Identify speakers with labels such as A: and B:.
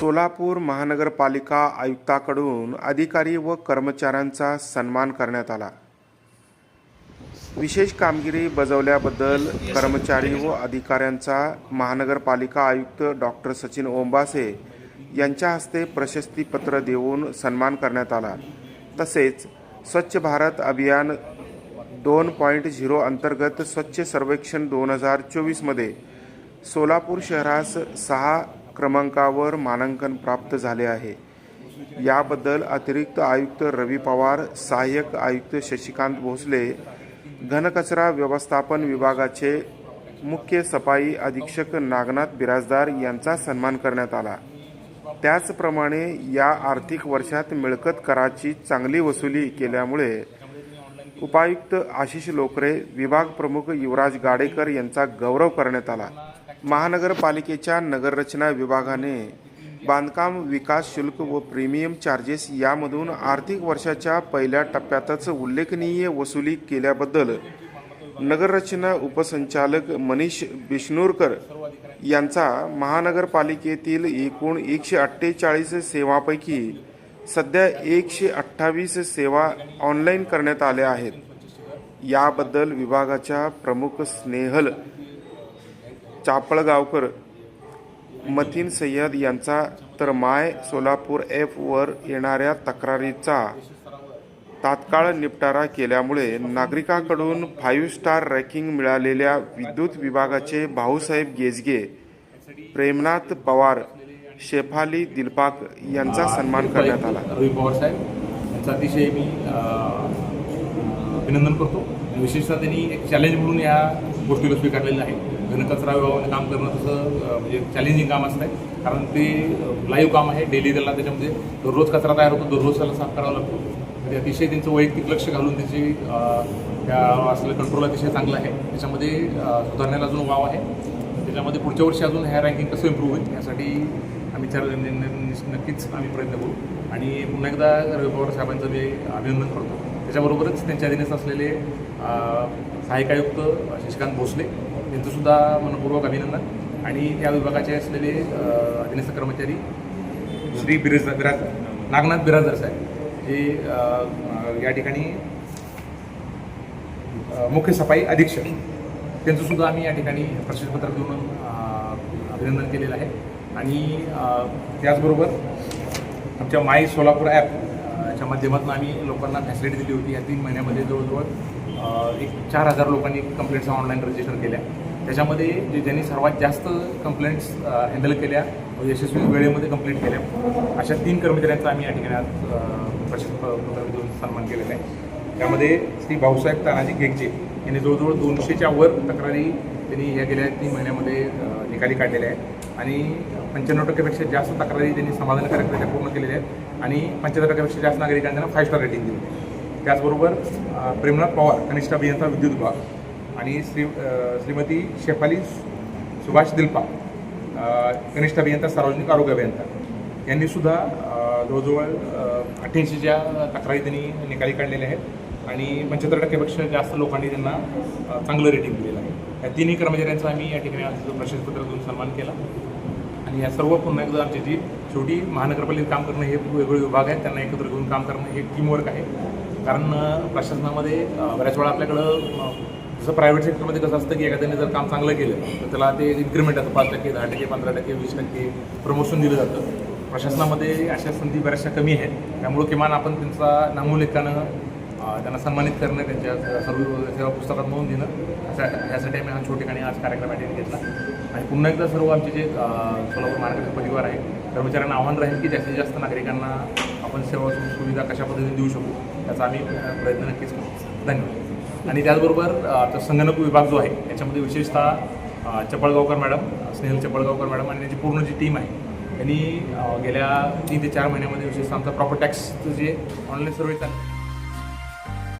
A: सोलापूर महानगरपालिका आयुक्ताकडून अधिकारी व कर्मचाऱ्यांचा सन्मान करण्यात आला. विशेष कामगिरी बजावल्याबद्दल कर्मचारी व अधिकाऱ्यांचा महानगरपालिका आयुक्त डॉक्टर सचिन ओंबासे यांच्या हस्ते प्रशस्तीपत्र देऊन सन्मान करण्यात आला. तसेच स्वच्छ भारत अभियान दोन पॉईंट झिरो अंतर्गत स्वच्छ सर्वेक्षण दोन हजार चोवीसमध्ये सोलापूर शहरास सहा क्रमांकावर मानांकन प्राप्त झाले आहे. याबद्दल अतिरिक्त आयुक्त रवी पवार सहाय्यक आयुक्त शशिकांत भोसले घनकचरा व्यवस्थापन विभागाचे मुख्य सफाई अधीक्षक नागनाथ बिराजदार यांचा सन्मान करण्यात आला. त्याचप्रमाणे या आर्थिक वर्षात मिळकत कराची चांगली वसुली केल्यामुळे उपायुक्त आशिष लोकरे विभाग प्रमुख युवराज गाडेकर यांचा गौरव करण्यात आला. महानगरपालिकेच्या नगररचना विभागाने बांधकाम विकास शुल्क व प्रीमियम चार्जेस यामधून आर्थिक वर्षाच्या पहिल्या टप्प्यातच उल्लेखनीय वसुली केल्याबद्दल नगररचना उपसंचालक मनीष बिष्णूरकर यांचा महानगरपालिकेतील एकूण एकशे अठ्ठेचाळीस सेवापैकी सध्या एकशे अठ्ठावीस सेवा ऑनलाईन करण्यात आल्या आहेत. याबद्दल विभागाच्या प्रमुख स्नेहल चापळगावकर मतीन सय्यद यांचा तर माय सोलापूर ॲपवर येणाऱ्या तक्रारीचा तात्काळ निपटारा केल्यामुळे नागरिकांकडून फाईव्ह स्टार रँकिंग मिळालेल्या विद्युत विभागाचे भाऊसाहेब गेजगे प्रेमनाथ पवार शेफाली दिलपाक यांचा सन्मान करण्यात आला.
B: रवी पवार साहेब यांचा अतिशय मी अभिनंदन करतो. विशेषतः त्यांनी एक चॅलेंज म्हणून या गोष्टीला स्वीकारलेलं आहे. घनकचरा विभागामध्ये काम करणं तसं म्हणजे चॅलेंजिंग काम असतं आहे कारण ते लाईव्ह काम आहे. डेली त्याला त्याच्यामध्ये दररोज कचरा तयार होतो. दररोज त्याला साफ करावा लागतो. म्हणजे अतिशय त्यांचं वैयक्तिक लक्ष घालून त्याची त्या असलेलं कंट्रोल अतिशय चांगलं आहे. त्याच्यामध्ये सुधारण्याला अजून वाव आहे. त्याच्यामध्ये पुढच्या वर्षी अजून ह्या रँकिंग कसं इम्प्रूव्ह होईल यासाठी आम्ही चार नक्कीच आम्ही प्रयत्न करू. आणि पुन्हा एकदा रवी पवार साहेबांचं मी अभिनंदन करतो. त्याच्याबरोबरच त्यांच्या अधीनच असलेले सहायक सहाय्यक आयुक्त शशिकांत भोसले यांचंसुद्धा मनपूर्वक अभिनंदन. आणि त्या विभागाचे असलेले अ, अधीनस्थ कर्मचारी श्री बिरज बिराजदार नागनाथ बिराजदार साहेब हे या ठिकाणी मुख्य सफाई अधीक्षक त्यांचंसुद्धा आम्ही या ठिकाणी प्रशस्तीपत्र देऊन अभिनंदन केलेलं आहे. आणि त्याचबरोबर आमच्या माय सोलापूर ॲप च्या माध्यमातून आम्ही लोकांना फॅसिलिटी दिली होती. या तीन महिन्यामध्ये जवळजवळ एक चार हजार लोकांनी कंप्लेंट्स ऑनलाईन रजिस्टर केल्या. त्याच्यामध्ये जे ज्यांनी सर्वात जास्त कंप्लेंट्स हँडल केल्या व यशस्वी वेळेमध्ये कंप्लीट केल्या अशा तीन कर्मचाऱ्यांचा आम्ही या ठिकाणी आज अ, देऊन सन्मान केलेला आहे. त्यामध्ये श्री भाऊसाहेब तानाजी गेगजे यांनी जवळजवळ दोनशेच्या वर तक्रारी त्यांनी या गेल्या तीन महिन्यामध्ये निकाली काढलेल्या आहेत. आणि पंच्याण्णव टक्क्यापेक्षा जास्त तक्रारी त्यांनी समाधानकारकरित्या पूर्ण केलेल्या आहेत. आणि पंच्याहत्तर टक्क्यापेक्षा जास्त नागरिकांनी त्यांना फाय स्टार रेटिंग दिली. त्याचबरोबर प्रेमनाथ पवार कनिष्ठ अभियंता विद्युत विभाग आणि श्री श्रीमती शेफाली सुभाष दिलपा कनिष्ठ अभियंता सार्वजनिक आरोग्य अभियंता. यांनी सुद्धा जवळजवळ अठ्ठ्याऐंशीच्या तक्रारी त्यांनी निकाली काढलेल्या आहेत आणि पंच्याहत्तर टक्केपेक्षा जास्त लोकांनी त्यांना चांगलं रेटिंग दिलेलं आहे. या तिन्ही कर्मचाऱ्यांचा आम्ही या ठिकाणी आज प्रशस्तीपत्र देऊन सन्मान केला. आणि या सर्व पुन्हा एकदा आमची जी शेवटी महानगरपालिकेत काम करणं हे वेगवेगळे विभाग आहेत त्यांना एकत्र घेऊन काम करणं हे टीमवर्क आहे. कारण प्रशासनामध्ये बऱ्याच वेळा आपल्याकडं जसं प्रायव्हेट सेक्टरमध्ये कसं असतं की एखाद्याने जर काम चांगलं केलं तर त्याला ते इन्क्रीमेंट असतं पाच टक्के दहा टक्के पंधरा टक्के वीस टक्के प्रमोशन दिलं जातं. प्रशासनामध्ये अशा संधी बऱ्याचशा कमी आहेत. त्यामुळं किमान आपण त्यांचा नामोलेखानं त्यांना सन्मानित करणं त्यांच्या सर्व सेवा पुस्तकात नोंद देणं असं ह्यासाठी आम्ही हा छोटे ठिकाणी आज कार्यक्रम अटेंड घेतला. आणि पुन्हा एकदा सर्व आमचे जे सोलापूर महानगर परिवार आहे कर्मचाऱ्यांना आव्हान राहील की जास्तीत जास्त नागरिकांना आपण सेवा सु- सुविधा कशा पद्धतीने देऊ शकू याचा आम्ही प्रयत्न नक्कीच करू. धन्यवाद. आणि त्याचबरोबर आता संगणक विभाग जो आहे याच्यामध्ये विशेषतः चपळगावकर मॅडम स्नेहल चपळगावकर मॅडम आणि त्यांची पूर्ण जी टीम आहे त्यांनी गेल्या तीन ते चार महिन्यामध्ये विशेषतः आमचा प्रॉपर टॅक्सचं जे ऑनलाईन सर्व्हिस आहे